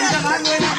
இந்த மாதிரி